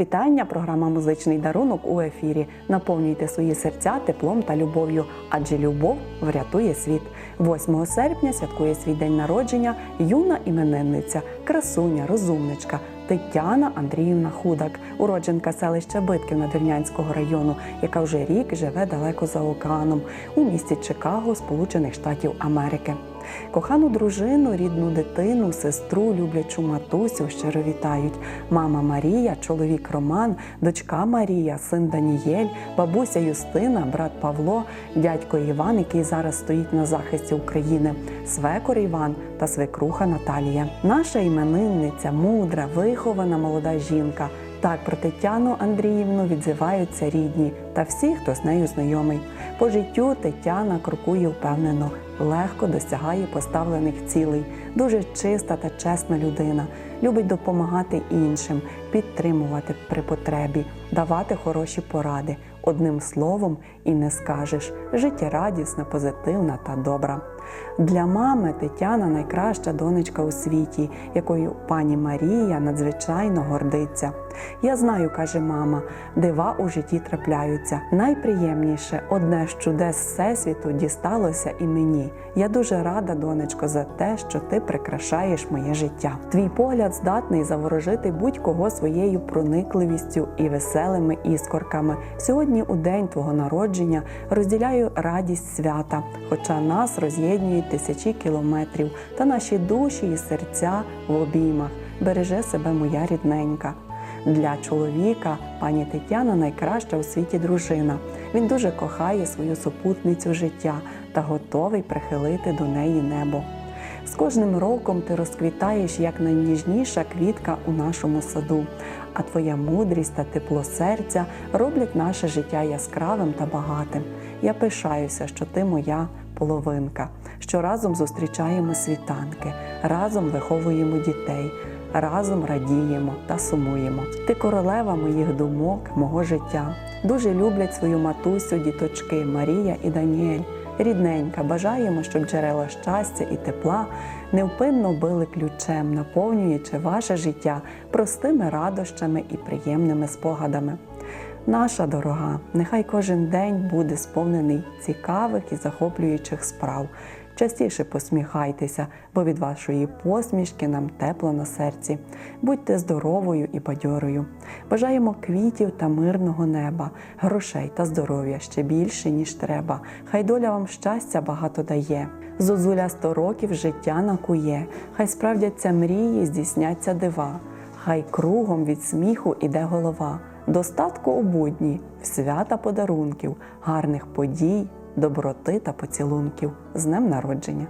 вітання! Програма Музичний дарунок у ефірі. Наповнюйте свої серця теплом та любов'ю, адже любов врятує світ. 8 серпня святкує свій день народження юна іменинниця, красуня, розумничка Тетяна Андріївна Худак, уродженка селища Битків Надвірнянського району, яка вже рік живе далеко за океаном у місті Чикаго, Сполучених Штатів Америки. Кохану дружину, рідну дитину, сестру, люблячу матусю щиро вітають. Мама Марія, чоловік Роман, дочка Марія, син Данієль, бабуся Юстина, брат Павло, дядько Іван, який зараз стоїть на захисті України, свекор Іван та свекруха Наталія. Наша іменинниця, мудра, вихована молода жінка. Так про Тетяну Андріївну відзиваються рідні та всі, хто з нею знайомий. По життю Тетяна крокує впевнено, легко досягає поставлених цілей, дуже чиста та чесна людина, любить допомагати іншим, підтримувати при потребі, давати хороші поради. Одним словом, і не скажеш життєрадісна, позитивна та добра. Для мами Тетяна найкраща донечка у світі, якою пані Марія надзвичайно гордиться. Я знаю, каже мама, дива у житті трапляються. Найприємніше одне з чудес Всесвіту дісталося і мені. Я дуже рада, донечко, за те, що ти прикрашаєш моє життя. Твій погляд здатний заворожити будь-кого своєю проникливістю і веселими іскорками. Сьогодні, у день твого народження, розділяю радість свята, хоча нас роз'єднують тисячі кілометрів, та наші душі і серця в обіймах. Береже себе моя рідненька. Для чоловіка пані Тетяна найкраща у світі дружина. Він дуже кохає свою супутницю життя та готовий прихилити до неї небо. З кожним роком ти розквітаєш як найніжніша квітка у нашому саду, а твоя мудрість та тепло серця роблять наше життя яскравим та багатим. Я пишаюся, що ти моя половинка, що разом зустрічаємо світанки, разом виховуємо дітей, разом радіємо та сумуємо. Ти королева моїх думок, мого життя. Дуже люблять свою матусю діточки Марія і Даніель. Рідненька, бажаємо, щоб джерела щастя і тепла невпинно били ключем, наповнюючи ваше життя простими радощами і приємними спогадами. Наша дорога, нехай кожен день буде сповнений цікавих і захоплюючих справ. Частіше посміхайтеся, бо від вашої посмішки нам тепло на серці. Будьте здоровою і бадьорою. Бажаємо квітів та мирного неба, грошей та здоров'я ще більше, ніж треба. Хай доля вам щастя багато дає. Зозуля сто років життя накує, хай справдяться мрії, здійсняться дива. Хай кругом від сміху іде голова, достатку у будні, в свята подарунків, гарних подій, доброти та поцілунків з днем народження.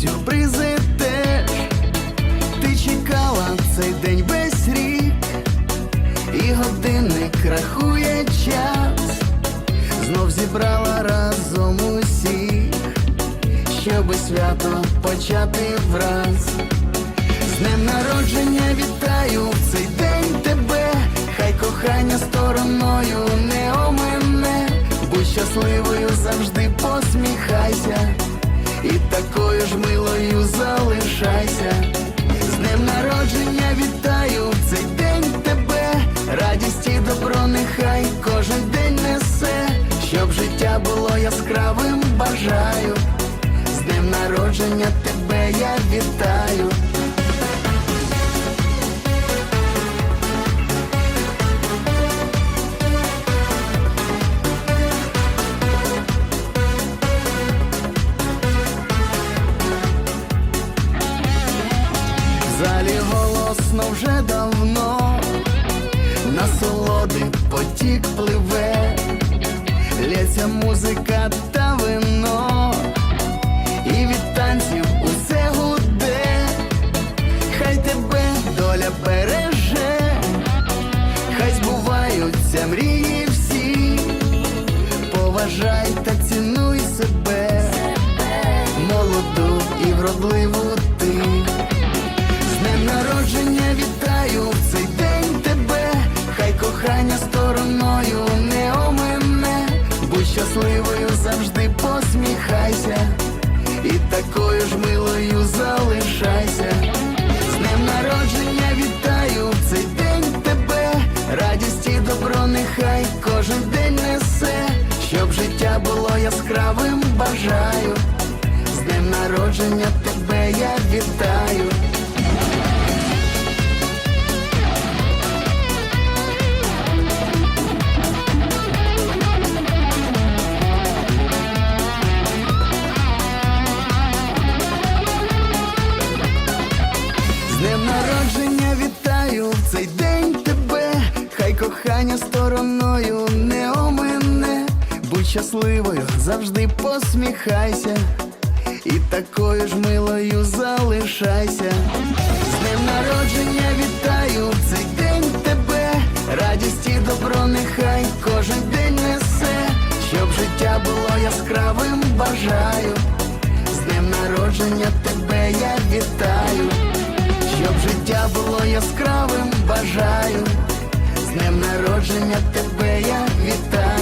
Сюрпризи теж. Ти чекала цей день весь рік, і годинник рахує час, знов зібрала разом усіх, щоби свято почати враз. З днем народження вітаю в цей день тебе, хай кохання стороною не омине, будь щасливою завжди посміхайся, і такою ж милою залишайся. З днем народження вітаю в цей день тебе, радість і добро нехай кожен день несе, щоб життя було яскравим, бажаю. З днем народження тебе я вітаю. Голосно вже давно насолоди потік пливе, лється музика та вино, і від танців усе гуде, хай тебе доля береже, хай збуваються мрії всі, поважай та цінуй себе, молоду і вродливу вітаю в цей день тебе, хай кохання стороною не омине, будь щасливою завжди посміхайся, і такою ж милою залишайся. З днем народження вітаю в цей день тебе, радість і добро нехай кожен день несе, щоб життя було яскравим, бажаю. З днем народження тебе я вітаю. Кохання стороною не омине, будь щасливою, завжди посміхайся, і такою ж милою залишайся. З днем народження вітаю цей день тебе, радість і добро нехай кожен день несе, щоб життя було яскравим, бажаю. З днем народження тебе я вітаю, щоб життя було яскравим, бажаю. З днем народження тебе я вітаю.